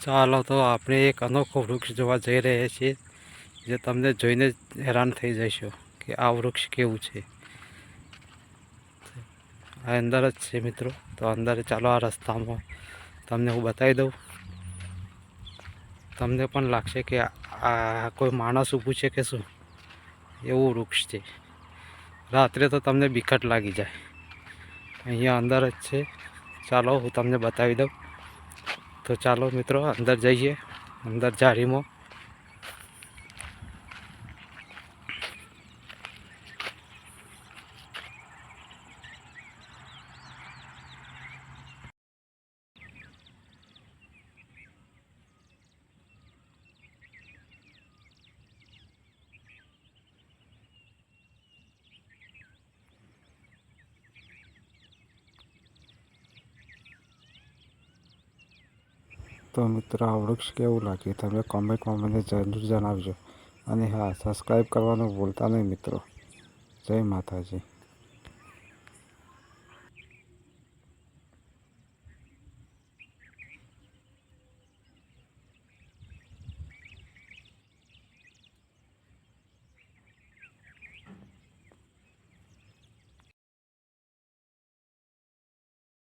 ચાલો તો આપણે એક અનોખો વૃક્ષ જોવા જઈ રહ્યા છીએ, જે તમને જોઈને હેરાન થઈ જશો કે આ વૃક્ષ કેવું છે. આ અંદર જ છે મિત્રો. તો અંદર ચાલો આ રસ્તામાં તમને હું બતાવી દઉં. તમને પણ લાગશે કે આ કોઈ માણસ ઊભું છે કે શું? એવું વૃક્ષ છે. રાત્રે તો તમને બિકટ લાગી જાય. અહીંયા અંદર જ છે. ચાલો હું તમને બતાવી દઉં. તો ચાલો મિત્રો અંદર જઈએ. અંદર જાળીમાં તો મિત્રો આ વૃક્ષ કેવું લાગ્યું તમે કોમેન્ટમાં મને જરૂર જણાવજો. અને હા સબસ્ક્રાઈબ કરવાનું ભૂલતા નહીં મિત્રો. જય માતાજી.